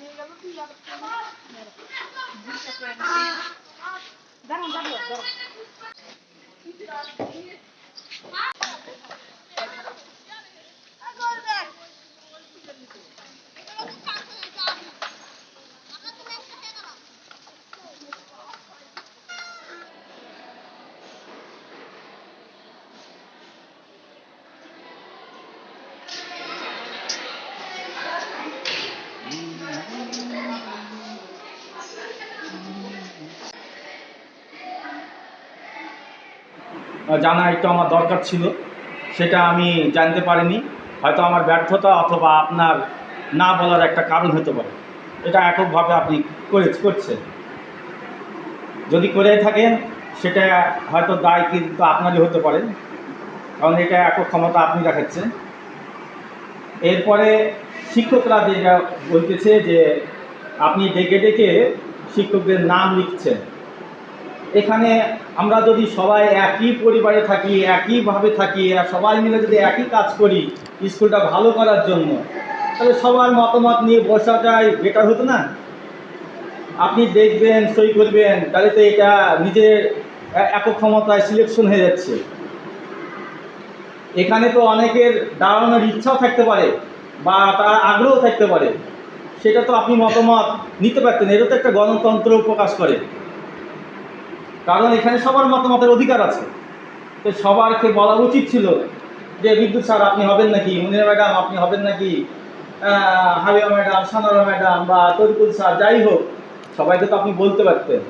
হারিয়ে গেল তুই আর জানা একটু আমার দরকার ছিল। সেটা আমি জানতে পারিনি। হয়তো আমার ব্যর্থতা অথবা আপনার না বলার একটা কারণ হতে পারে। এটা এককভাবে আপনি করে করছেন। যদি করে থাকেন, সেটা হয়তো দায় কিন্তু আপনারই হতে পারেন কারণ এটা একক ক্ষমতা আপনি দেখাচ্ছেন। এরপরে শিক্ষকরা যেটা বলতেছে যে, আপনি ডেকে ডেকে শিক্ষকদের নাম লিখছেন। এখানে আমরা যদি সবাই একই পরিবারে থাকি, একইভাবে থাকি, আর সবাই মিলে যদি একই কাজ করি স্কুলটা ভালো করার জন্য, তাহলে সবার মতামত নিয়ে বসাটাই বেটার হতো না? আপনি দেখবেন, সই করবেন, তাহলে তো এটা নিজের একক ক্ষমতায় সিলেকশন হয়ে যাচ্ছে। এখানে তো অনেকের দাঁড়ানোর ইচ্ছাও থাকতে পারে, বা তার আগ্রহ থাকতে পারে। সেটা তো আপনি মতামত নিতে পারতেন এটা তো একটা গণতন্ত্র প্রকাশ করে। কারণ এখানে সবার মতামতের অধিকার আছে। তো সবারকে বলা উচিত ছিল যে, বিদ্যুৎ স্যার, আপনি হবেন নাকি? মুনিরা ম্যাডাম, আপনি হবেন নাকি? হাবিয়া ম্যাডাম, সানারা ম্যাডাম বা তরিকুল স্যার, যাই হোক, সবাইকে তো আপনি বলতে পারতেন।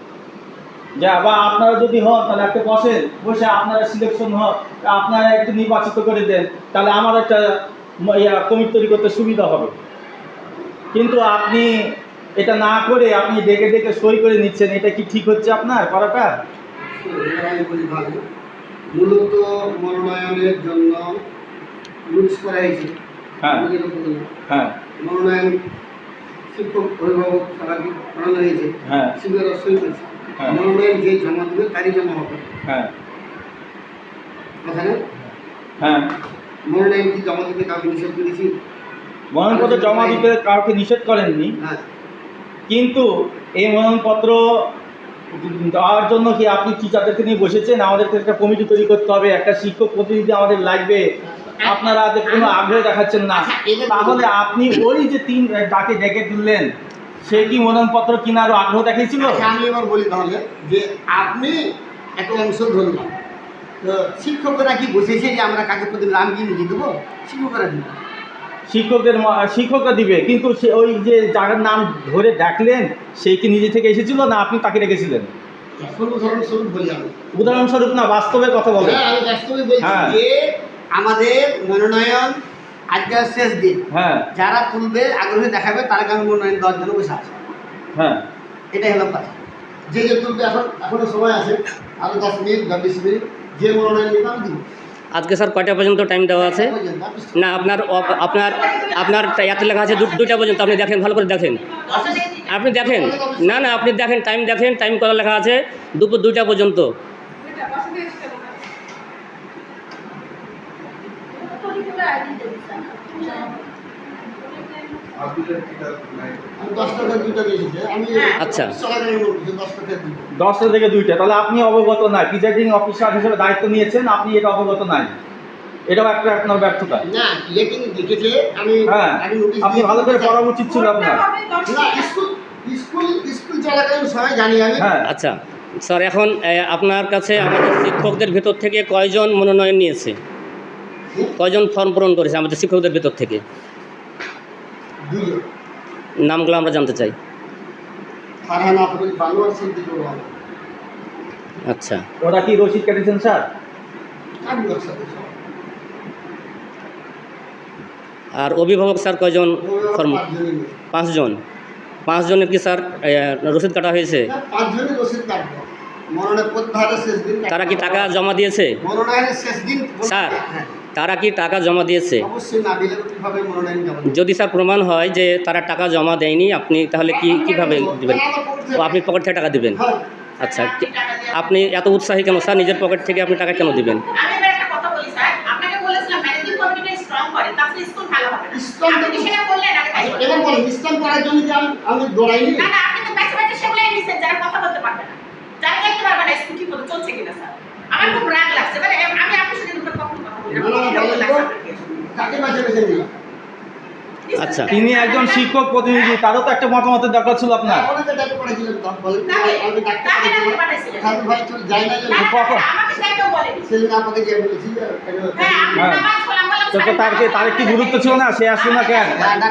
যে বা আপনারা যদি হন, তাহলে একটা বসেন, বসে আপনারা সিলেকশন হন, আপনারা একটু নির্বাচিত করে দেন, তাহলে আমার একটা ইয়া কমিটি তৈরি করতে সুবিধা হবে। কিন্তু আপনি এটা না করে আপনি ডেকে ডেকে সই করে নিচ্ছেন এটা কি ঠিক হচ্ছে আপনার করাটা? মূলত মনোনয়নের জন্য রুলস করা হয়েছে। হ্যাঁ। হ্যাঁ। মনোনয়ন শিক্ষক অভিভাবক সবাইকে হয়েছে হ্যাঁ। শিক্ষকরা সই করেছে। মনোনয়ন যে জমা দেবে তারই জমা হবে। হ্যাঁ। হ্যাঁ। মনোনয়ন কি জমা দিতে কাউকে নিষেধ করেছি? মনোনয়নপত্র জমা দিতে কাউকে নিষেধ করেননি। হ্যাঁ। কিন্তু এই মনোনয়নপত্র দেওয়ার জন্য কি আপনি টিচারদেরকে নিয়ে বসেছেন? আমাদেরকে একটা কমিটি তৈরি করতে হবে একটা শিক্ষক প্রতিনিধি আমাদের লাগবে। আপনারা কোনো আগ্রহ দেখাচ্ছেন না। তাহলে আপনি ওই যে তিন ডাকে ডেকে তুললেন সে কি মনোনয়নপত্র কেনারও আগ্রহ দেখিয়েছিল? আচ্ছা, আমি এবার বলি তাহলে যে আপনি একটা অংশ ধরলাম তো শিক্ষকরা কি বসেছে যে আমরা কাকে প্রতি নাম কি লিখে দেবো? শিক্ষকরা দিবে। শিক্ষকদের শিক্ষকরা দিবে। কিন্তু সে ওই যে যার নাম ধরে ডাকলেন সেই কি নিজে থেকে এসেছিল না আপনি তাকে রেখেছিলেন এখন উদাহরণস্বরূপ বলি উদাহরণস্বরূপ না বাস্তবের কথা বলেন। হ্যাঁ, আমি বাস্তবে বলছি হ্যাঁ। যে আমাদের মনোনয়ন আজকে শেষ দিন। হ্যাঁ। যারা তুলবে আগ্রহে দেখাবে তারাকে আমি মনোনয়ন দেওয়ার জন্য বসে আছি। হ্যাঁ। এটাই হলো কথা। যে যে তুলবে এখন এখনও সময় আছে। আরও দশ মিনিট বা বিশ মিনিট। যে মনোনয়ন নিবে আমি দিব। আজকে স্যার কয়টা পর্যন্ত টাইম দেওয়া আছে? না, আপনার আপনার আপনার এত লেখা আছে দুটা পর্যন্ত, আপনি দেখেন, ভালো করে দেখেন। আপনি দেখেন? না না, আপনি দেখেন টাইম দেখেন টাইম কত লেখা আছে দুপুর দুইটা পর্যন্ত। Thank দশটা থেকে দুইটা দিয়েছি আমি আচ্ছা। দশটা থেকে দুইটা তাহলে আপনি অবগত নাই। প্রিজাইডিং অফিসার হিসেবে দায়িত্ব নিয়েছেন আপনি এটা অবগত নাই। এটাও একটা আপনার ব্যর্থতা। না লেকিন লিখেছে আমি হ্যাঁ। আপনি ভালো করে পড়া উচিত ছিল আপনার। স্কুল স্কুল স্কুল চলাকালীন সময় জানি আমি। হ্যাঁ। আচ্ছা স্যার এখন আপনার কাছে আমাদের শিক্ষকদের ভেতর থেকে কয়জন মনোনয়ন নিয়েছে? কয়জন ফর্ম পূরণ করেছে আমাদের শিক্ষকদের ভেতর থেকে? নামগুলো আমরা জানতে চাই। আচ্ছা। ওরা কি রসিদ কেটেছেন স্যার। আর অভিভাবক স্যার কয়জন নিয়ে। পাঁচজন। পাঁচজনের কি স্যার রসিদ কাটা হয়েছে? তারা কি টাকা জমা দিয়েছে? মনোনয়নের শেষ দিন স্যার হ্যাঁ, তারা কি টাকা জমা দিয়েছে? যদি স্যার প্রমাণ হয় যে তারা টাকা জমা দেয়নি আপনি তাহলে কি কীভাবে দেবেন? ও আপনি পকেট থেকে টাকা দিবেন? হ্যাঁ, আচ্ছা আপনি এত উৎসাহী কেন? স্যার নিজের পকেট থেকে আপনি টাকা কেন দিবেন? আমি এবার একটা কথা বলি স্যার। আপনাকে বলেছিলাম ম্যানেজিং কমিটিটা স্ট্রং করে তাহলে স্কুল ভালো হবে না। Strong আপনি কি সেটা বললেন আগে এবার বলেন ইসলাম করার জন্য কি আমি আমি দৌড়াইনি? না না আপনি তো ব্যাচে ব্যাচে সেগুলাই নিছেন যারা কথা বলতে পারবে না। যারা দেখতে পারবে না স্কুল কি করে চলছে কিনা স্যার। আমার খুব রাগ লাগছে। মানে আমি আচ্ছা। তিনি একজন শিক্ষক প্রতিনিধি তারও তো একটা মতামতের দরকার ছিল আপনার আমাকে ডাক্তার পাঠাইছিলেন তো বলেন তো, কাকে? আমাকে ডাক্তার কাকে ডাক্তার পাঠাইছিলেন পাঠাইছিলেন? সাধু ভাই চল যাই না না, না, না, কখন? আমাকে তাই কেউ বলেনি। সেদিন আপনাকে যে বলেছি যে, হ্যাঁ, আমি হ্যাঁ। নামাজ পড়লাম, বললাম, তো তো তার কি গুরুত্ব ছিল না সে আসলো না কেন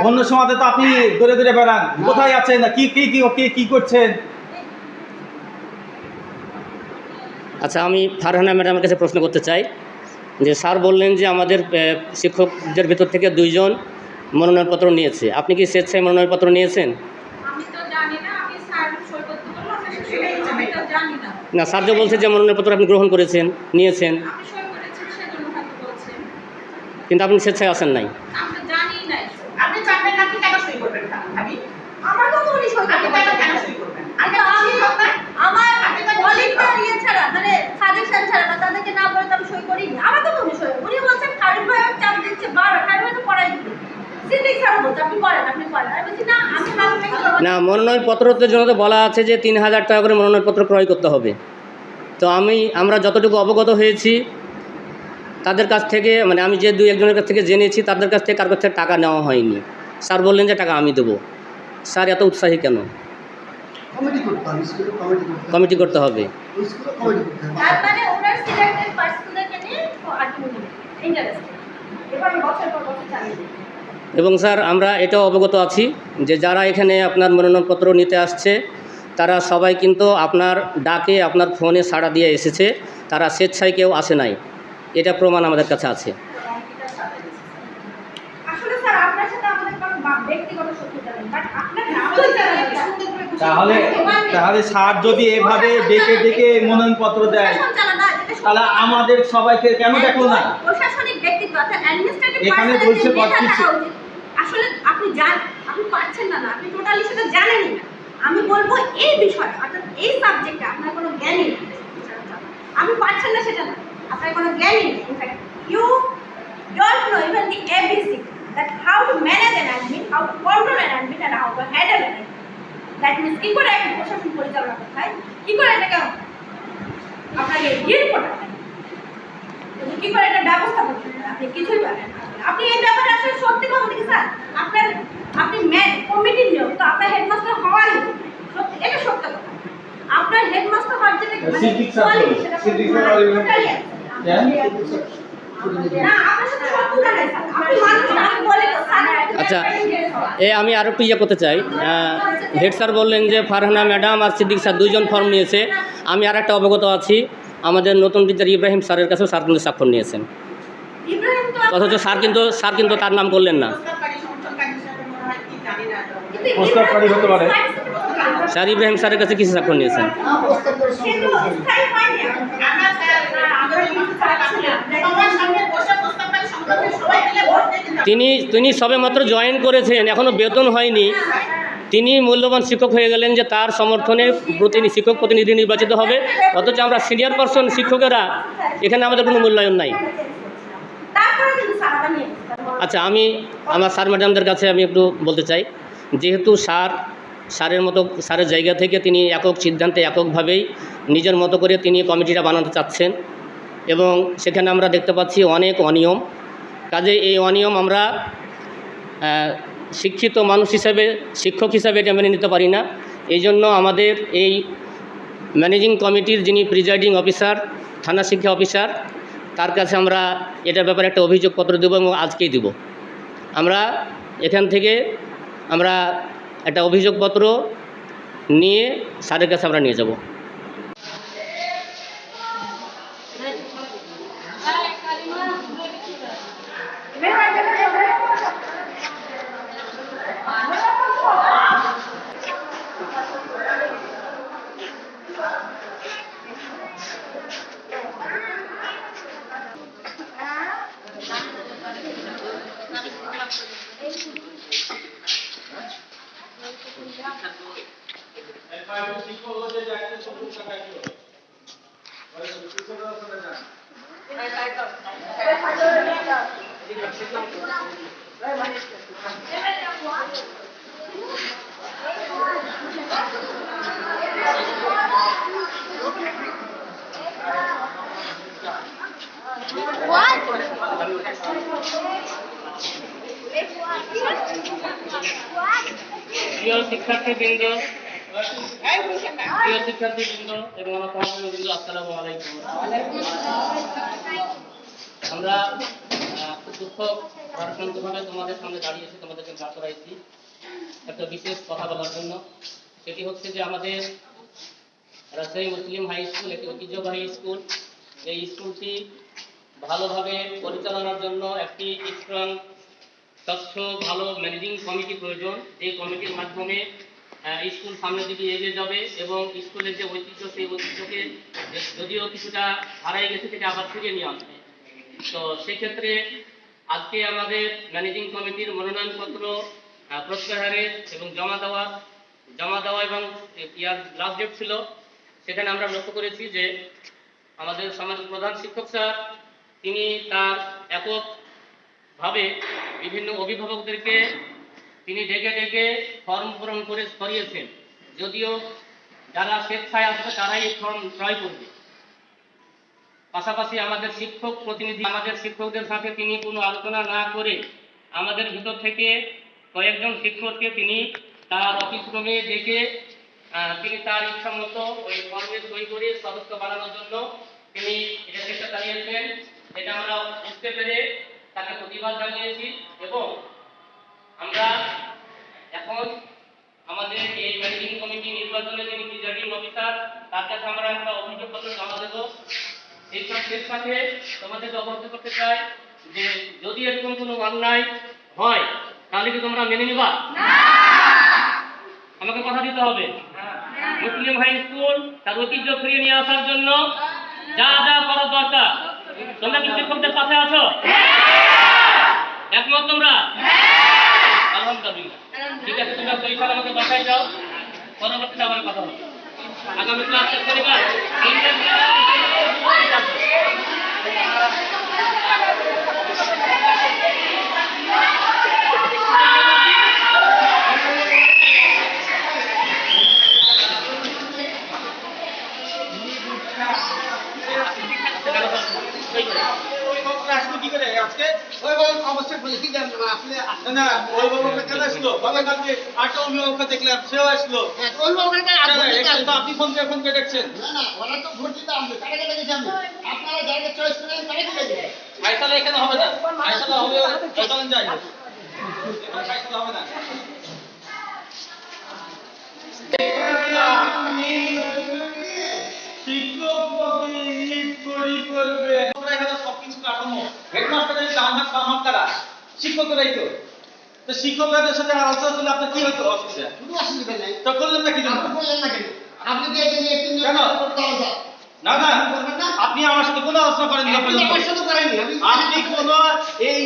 অন্য সময় তো আপনি দূরে দূরে বেড়ান কোথায় আছেন না কি কি কি কি কি করছেন আচ্ছা আমি ফারহানা ম্যাডামের কাছে প্রশ্ন করতে চাই যে স্যার বললেন যে আমাদের শিক্ষকদের ভেতর থেকে দুইজন মনোনয়নপত্র নিয়েছে। আপনি কি স্বেচ্ছায় মনোনয়নপত্র নিয়েছেন? আমি তো জানি না স্যার যে বলছে যে মনোনয়নপত্র আপনি গ্রহণ করেছেন নিয়েছেন। কিন্তু আপনি স্বেচ্ছায় আসেন নাই আপনি জানবেন না, আপনি কেন সই করবেন না, ভাবি? আমার কথা উনি সই আপনি করতে কেন বলছেন কেন সই করবেন? আমি আমি আমার ভলেন্টিয়ার ইয়ে ছাড়া মানে সাজেশন ছাড়া বা তাদেরকে না বলে তো আমি সই করিনি আমার কথা উনি সই উনি বলছেন খারিফ ভাই চাপ দিচ্ছে বারবার খারিফ ভাই তো পড়াই দিবে সিদ্দিক স্যার বলছে আপনি করেন আপনি করেন আমি বলছি না আমি ভাবি না মনোনয়নপত্রের জন্য তো বলা আছে যে তিন হাজার টাকা করে মনোনয়নপত্র ক্রয় করতে হবে। তো আমি আমরা যতটুকু অবগত হয়েছি তাদের কাছ থেকে মানে আমি যে দুই একজনের কাছ থেকে জেনেছি তাদের কাছ থেকে কার কাছ থেকে টাকা নেওয়া হয়নি। স্যার বললেন যে টাকা আমি দেবো। স্যার এত উৎসাহী কেন? কমিটি করতে হবে মানে এবার বছর পর বছর চালিয়ে এবং স্যার আমরা এটাও অবগত আছি যে যারা এখানে আপনার মনোনয়নপত্র নিতে আসছে তারা সবাই কিন্তু আপনার ডাকে আপনার ফোনে সাড়া দিয়ে এসেছে তারা স্বেচ্ছায় কেউ আসে নাই। এটা প্রমাণ আমাদের কাছে আছে। তাহলে তাহলে স্যার যদি এভাবে ডেকে ডেকে মনোনয়নপত্র দেয় তাহলে আমাদের সবাইকে কেন দেখল না? একজন প্রশাসনিক ব্যক্তিত্ব অর্থাৎ অ্যাডমিনিস্ট্রেটিভ এখানে বলছে আসলে আপনি জান আপনি পারছেন না না আপনি টোটালি সেটা জানেনই না। আমি বলব এই বিষয়ে অর্থাৎ এই সাবজেক্টে আপনার কোনো জ্ঞানই নেই। আমি পারছেন না সেটা না আপনার কোনো জ্ঞানই নেই। In fact you know even the ABC that how to manage an admin, how to control an admin and how to handle an admin. That means কি করে একটা প্রশাসন পরিচালনা করতে হয়? কি করে এটাকে আপনাকে ডিল করতে হয়? কি করে এটা ব্যবস্থা করতে হয়? আপনি কিছুই পারেন না। আপনি এই ব্যাপারে আসলে সত্যি কথা বলতে স্যার? আপনার আপনি ম্যান কমিটির নিয়োগ তো আপনার হেডমাস্টার হওয়ারই সত্যি এটা সত্য কথা। আপনার হেডমাস্টার হওয়ার যেটা মানে সিদ্দিক স্যার quality, বলে, সেটা সিদ্দিক কোনো স্যার বলে, totally আছে। কেন? না আপনার সাথে শত্রুতা নেই স্যার। আপনি মানুষ আমি বলি তো স্যার। আচ্ছা এ আমি আরও একটু ইয়ে করতে চাই। হেড স্যার বললেন যে ফারহানা ম্যাডাম আর সিদ্দিক স্যার দুইজন ফর্ম নিয়েছে। আমি আর একটা অবগত আছি। আমাদের নতুন টিচার ইব্রাহিম স্যারের কাছেও স্যার কিন্তু স্বাক্ষর নিয়েছেন। অথচ স্যার কিন্তু স্যার কিন্তু তার নাম করলেন না। স্যার ইব্রাহিম স্যারের কাছে কিছু স্বাক্ষর নিয়েছেন। তিনি তিনি সবে মাত্র জয়েন করেছেন এখনও বেতন হয়নি তিনি মূল্যবান শিক্ষক হয়ে গেলেন যে তার সমর্থনে প্রতিনিধি শিক্ষক প্রতিনিধি নির্বাচিত হবে অথচ আমরা সিনিয়র পার্সন শিক্ষকেরা এখানে আমাদের কোনো মূল্যায়ন নাই তারপরে কিন্তু স্যার আবার নিয়ে আচ্ছা আমি আমার স্যার ম্যাডামদের কাছে আমি একটু বলতে চাই। যেহেতু স্যার স্যারের মতো স্যারের জায়গা থেকে তিনি একক সিদ্ধান্তে এককভাবেই নিজের মতো করে তিনি কমিটিটা বানাতে চাচ্ছেন এবং সেখানে আমরা দেখতে পাচ্ছি অনেক অনিয়ম। কাজে এই অনিয়ম আমরা শিক্ষিত মানুষ হিসেবে, শিক্ষক হিসেবে এটা মেনে নিতে পারি না। এই জন্য আমাদের এই ম্যানেজিং কমিটির যিনি প্রিজাইডিং অফিসার থানা শিক্ষা অফিসার তার কাছে আমরা এটার ব্যাপারে একটা অভিযোগপত্র দেবো এবং আজকেই দেবো। আমরা এখান থেকে আমরা একটা অভিযোগপত্র নিয়ে স্যারের কাছে আমরা নিয়ে যাব। प्राइवेट शिक्षक होते जाके तो कुछ का क्या किया और शिक्षक से ना सुना जाए मैं टाइप कर मैं फटो नहीं कर ये लक्ष्य का मैं मानिस कर ये मैं जाऊँ What? What? Your secretary builder. প্রিয় এবং আমার আসসালামু আলাইকুম। আমরা দুঃখ তোমাদের সামনে দাঁড়িয়েছি তোমাদেরকে করাইছি একটা বিশেষ কথা বলার জন্য। সেটি হচ্ছে যে আমাদের রাজশাহী মুসলিম হাই স্কুল, একটি ঐতিহ্যবাহী স্কুল। এই স্কুলটি ভালোভাবে পরিচালনার জন্য একটি স্ট্রং স্বচ্ছ, ভালো ম্যানেজিং কমিটি প্রয়োজন। এই কমিটির মাধ্যমে স্কুল সামনের দিকে এগিয়ে যাবে এবং স্কুলের যে ঐতিহ্য, সেই ঐতিহ্যকে যদিও কিছুটা হারাই গেছে সেটা আবার ফিরিয়ে নিয়ে আসবে। তো সেক্ষেত্রে আজকে আমাদের ম্যানেজিং কমিটির মনোনয়নপত্র প্রত্যাহারের এবং জমা দেওয়া জমা দেওয়া এবং ইয়ার লাস্ট ডেট ছিল, সেখানে আমরা লক্ষ্য করেছি যে আমাদের সমাজের প্রধান শিক্ষক স্যার, তিনি তার একক ভাবে বিভিন্ন অভিভাবকদেরকে তিনি ডেকে ডেকে ফর্ম পূরণ করে সরিয়েছেন যদিও যারা স্বেচ্ছায় আসবে, তারাই ফর্ম ক্রয় করবে। পাশাপাশি আমাদের শিক্ষক প্রতিনিধি, আমাদের শিক্ষকদের সাথে তিনি কোনো আলোচনা না করে আমাদের ভিতর থেকে কয়েকজন শিক্ষককে তিনি তার অফিস রুমে ডেকে তিনি তার ইচ্ছা মতো ওই ফর্মে সই করে সদস্য বানানোর জন্য তিনি এটা চেষ্টা চালিয়েছেন। এটা আমরা বুঝতে পেরে তাকে প্রতিবাদ জানিয়েছি এবং আমরা এখন আমাদের এই ম্যানেজিং কমিটি নির্বাচনে যিনি প্রিজাইডিং অফিসার তার কাছে আমরা একটা অভিযোগপত্র জমা দেবো। এই এর সাথে তোমাদেরকে অবগত করতে চাই যে যদি এরকম কোনো অন্যায় হয় তাহলে কি তোমরা মেনে নিবা? আমাকে কথা দিতে হবে। মুসলিম হাই স্কুল তার ঐতিহ্য ফিরিয়ে নিয়ে আসার জন্য যা যা করার দরকার। তোমরা কি শিক্ষকদের পাশে আছো? একমত তোমরা? আলহামদুলিল্লাহ ঠিক আছে তোমরা সেই সাল আমাকে বাসায় যাও পরবর্তীতে আবার কথা হবে আগামী ক্লাসে পরিবার অভিভাবকরা আসলো কি করে ওই বলে অবশ্যই বলেছি যে আসলে না না অভিভাবকরা কেন আসলো? গতকালকে আটটা অভিভাবককে দেখলাম সেও আসলো। হ্যাঁ, ওই একটু তো আপনি ফোন করে ফোন করে দেখছেন না না ওরা তো ভোট দিতে আসবে। কাকে কাকে দিতে আমি আপনারা যাকে চয়েস করেন তাকে দিতে দেবেন ফাইসালা এখানে হবে না। ফাইসালা হবে চলেন যাই ফাইসালা হবে না। শিক্ষকরাই তো। তো শিক্ষকদের সাথে আলোচনা করলে আপনার কি হতো অসুবিধা শুধু অসুবিধা নাই। তো করলেন না কি জন্য? বললেন না কেন? আপনি দিয়ে যে নিয়ে তিন কেন? করতে হবে স্যার। না না আপনি বলবেন না আপনি আমার সাথে কোনো আলোচনা করেননি আপনি পর্যন্ত আমার সাথে করেননি। আপনি কোনো এই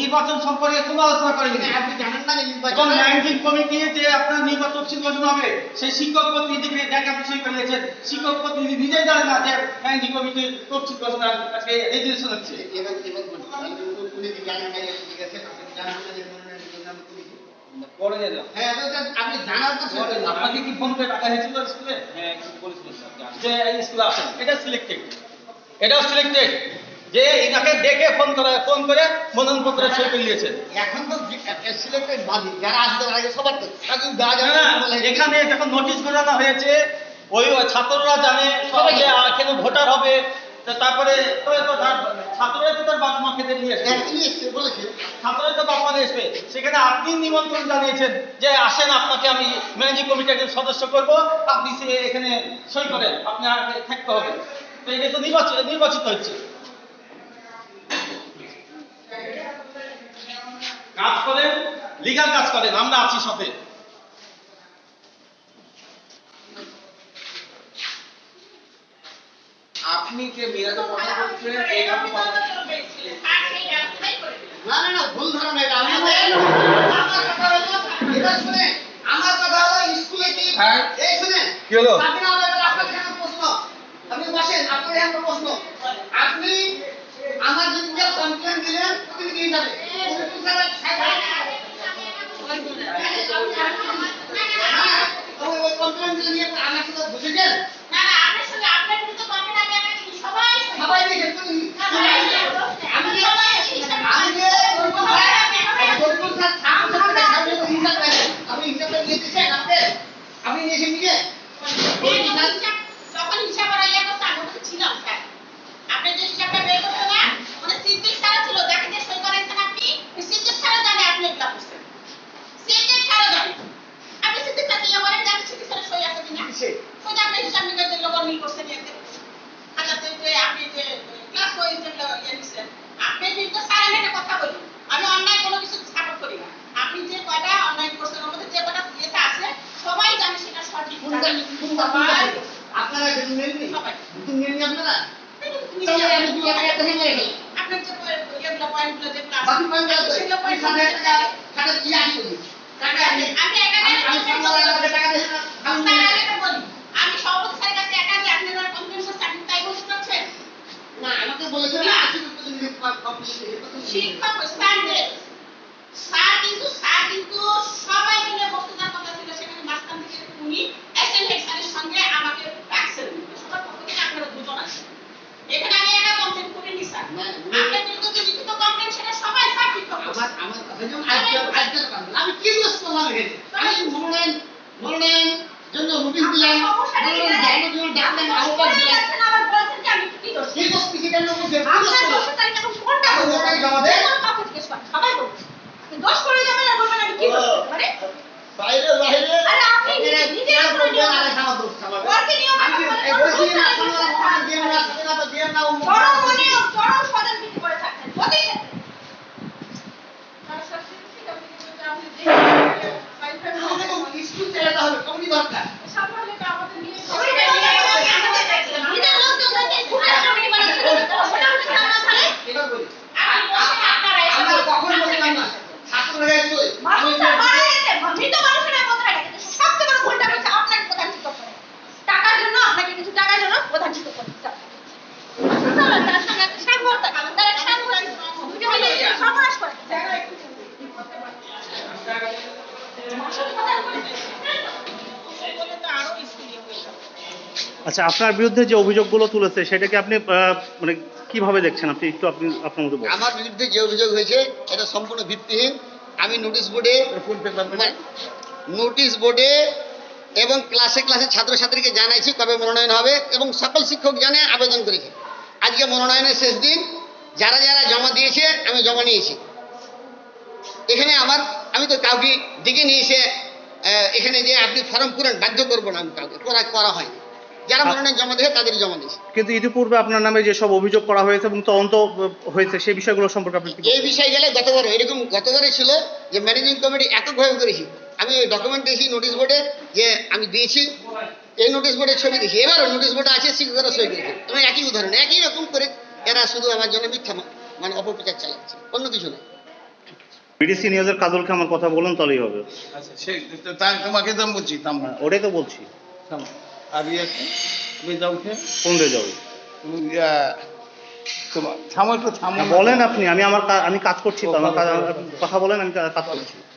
নির্বাচন সম্পর্কে কোনো আলোচনা করেননি। আপনি জানেন না যে নির্বাচন ম্যানেজিং কমিটি যে আপনার নির্বাচন নির্বাচন হবে সেই শিক্ষক প্রতিনিধিকে দেখা বিষয় করেছেন শিক্ষক প্রতিনিধি নিজেই জানে না যে ম্যানেজিং কমিটি তফসিল ঘোষণা আজকে রেজিস্ট্রেশন হচ্ছে। জানেন আপনি জানেন হ্যাঁ আপনি আপনাকে কি ফোন করে টাকা হয়েছিল স্কুলে? হ্যাঁ বলেছিল যে এই স্কুলে আসেন এটা সিলেক্টেড এটাও সিলেক্টেড যে এনাকে ডেকে ফোন করে ফোন করে মনোনয়নপত্র সই করে নিয়েছেন এখন তো সিলেক্টেড বাদী। যারা তার আগে সবার তো হয়। এখানে যখন নোটিশ ঘোরানো হয়েছে ওই ছাত্ররা জানে সবাই যে কেন ভোটার হবে। তারপরে ছাত্ররা তো তার বাপ মা খেতে নিয়ে এসছে। বলেছে। ছাত্ররা তো বাপ মা আসবে সেখানে আপনি নিমন্ত্রণ জানিয়েছেন যে আসেন আপনাকে আমি ম্যানেজিং কমিটির সদস্য করব। আপনি সে এখানে সই করেন। আপনি আর থাকতে হবে। এটা তো নির্বাচিত নির্বাচিত হচ্ছে। কাজ করেন লিগাল কাজ করেন আমরা আছি সাথে। আপনি যে মিরাজে কথা বলছেন এই আপনি না না না ভুল ধারণা এটা আমি আমার কথা হলো এটা শুনে আমার কথা হলো স্কুলে কি হ্যাঁ। এই শুনে কি হলো? আপনি না এবার আপনার এখানে প্রশ্ন আপনি বসেন আপনার এখানে প্রশ্ন আপনি আমার যদি কমপ্লেন দিলেন প্রতিনিধি হিসাবে প্রতিনিধি হিসাবে সাহেব নিতেছেন আপনি আপনি নিয়েছেন নিজে ওই হিসাব যখন হিসাব আর ইয়ে করছে আমি ওখানে ছিলাম স্যার আপনি যে হিসাবটা বের করতে না মানে সিদ্দিক স্যার ছিল যাকে দিয়ে সই করাইছেন আপনি ওই সিদ্দিক স্যার জানে আপনি এগুলা করছেন সিদ্দিক স্যার জানে আপনি সিদ্দিক স্যার দিয়ে বলেন যে আমি সিদ্দিক স্যারের সই আছে কিনা কিসে? সোজা আপনি হিসাব নিকাশ যেগুলো গরমিল করছেন এতে আচ্ছা যে আপনি যে ক্লাস ওই যেগুলো ইয়ে নিছেন আপনি কিন্তু স্যারের একটা কথা বলি আমি অন্যায় কোনো কিছু সাপোর্ট করি না আপনি যে কয়টা অন্যায় করছেন ওর মধ্যে যে কয়টা ইয়েতে আছে সবাই জানে সেটা আপনারা তাহলে আমি দু টাকা আপনার যে পয়েন্টগুলো বাকি সেগুলো পয়েন্ট টাকা টাকা সামনে টাকা দিয়েছি না আমি স্যার আমি বলি। আমি সভাপতি স্যারের কাছে একা যে আপনি কমপ্লেন করছেন আপনি তাই বলতে চাচ্ছেন না আমাকে বলেছেন না আসি বেতন নিতে কমপ্লিট শিক্ষক স্যার কিন্তু স্যার কিন্তু সবাই মিলে বক্তৃতার কথা ছিল সেখানে মাঝখান থেকে উনি এসএন হেড স্যারের সঙ্গে আমাকে রাখছেন সবার পক্ষ থেকে আপনারা দুজন আছেন এখানে আমি একা কমপ্লেন করিনি স্যার না, আপনার বিরুদ্ধে যে লিখিত কমপ্লেন সেটা সবাই স্যার শিক্ষক আমার আমার কথা যেমন আজকে আজকে পারবেন আমি কি দোষ করলাম এখানে? আমি মনোনয়ন মনোনয়ন জন্য নোটিশ দিলাম মনোনয়ন জানানোর জন্য ডাকলেন আহ্বান যে কি দোষ সেই দোষ কি কেন বলছে আপনার দোষের তারিখ এখন কোনটা আমি বলব? ওটাই জমা দেই। যে কোনো কাউকে জিজ্ঞেস করেন, সবাই বলবে। আপনি করে যাবেন আর বলবেন আমি কি মানে? বাইরে বাইরে। আরে আপনি নিজে- নিজে আর নিয়ম- খাওয়া দোষ খাওয়া ওরকে নিয়ম আমি করে এই বলবেন, বলেছি না দোষ করে সামনে বলবেন, দিয়ে না সামনে না দিয়ে না ও চরম অনিয়ম, চরম স্বজন প্রীতি করে থাকতেন, প্রতি ক্ষেত্রে। আমাকে স্কুল চালাতে হবে কমিটি দরকার ওইটা নিয়ে আমাদের দেখছিলাম। নিজের লোকজনকে স্কুলের কমিটি বানাচ্ছে, ওটা হচ্ছে না তাহলে? এটা বলি আমি বসে আপনারা এসে আমরা কখন বলছিলাম না ছাত্ররা এসে আমি মাস্টার মারা গেছে, মৃত মানুষের এই কথাটা কিন্তু সবচেয়ে বড় ভুলটা হচ্ছে আপনাকে প্রধান শিক্ষক করে। টাকার জন্য আপনাকে কিছু টাকার জন্য প্রধান শিক্ষক করে দিতে হবে। চলো, তার সঙ্গে একটা সাংবাদ থাকবে, তার একটা সাংবাদ দুটো মিলে সর্বনাশ করে দিচ্ছে। আচ্ছা আপনার বিরুদ্ধে যে অভিযোগগুলো তুলেছে সেটাকে আপনি মানে কীভাবে দেখছেন? আপনি একটু আপনি আপনার বলুন। আমার বিরুদ্ধে যে অভিযোগ হয়েছে এটা সম্পূর্ণ ভিত্তিহীন। আমি নোটিশ বোর্ডে মানে নোটিশ বোর্ডে এবং ক্লাসে ক্লাসে ছাত্রছাত্রীকে জানাইছি কবে মনোনয়ন হবে এবং সকল শিক্ষক জানে আবেদন করেছে। আজকে মনোনয়নের শেষ দিন। যারা যারা জমা দিয়েছে আমি জমা নিয়েছি। এখানে আমার আমি তো কাউকে ডেকে নিয়ে এসে এখানে যে আপনি ফর্ম পূরণ বাধ্য করব না আমি কাউকে করা করা হয়নি। যারা মনোনয়ন জমা দেবে তাদের জমা দিয়েছি। কিন্তু ইতিপূর্বে আপনার নামে যেসব অভিযোগ করা হয়েছে এবং তদন্ত হয়েছে সেই বিষয়গুলো সম্পর্কে আপনি কি এই বিষয়ে গেলে গতবার এরকম গতবারে ছিল যে ম্যানেজিং কমিটি এককভাবে করেছি আমি ওই ডকুমেন্ট দিয়েছি নোটিশ বোর্ডে যে আমি দিয়েছি এই নোটিশ বোর্ডের ছবি দিয়েছি এবারও নোটিশ বোর্ডে আছে শিক্ষকরা সই করেছে এবং একই উদাহরণ একই রকম করে এরা শুধু আমার জন্য মিথ্যা মানে অপপ্রচার চালাচ্ছে অন্য কিছু না। বিডিসি নিউজের কাজলকে আমার কথা বলুন তাহলেই হবে। আচ্ছা সেই তাই তোমাকে তো বলছি হ্যাঁ, ওটাই তো বলছি। থাম আর ইয়ে তুমি যাও কোন একটু থামো। বলেন আপনি আমি আমার কা- আমি কাজ করছি তো আমার কাজ- কথা বলেন আমি কাজ করছি।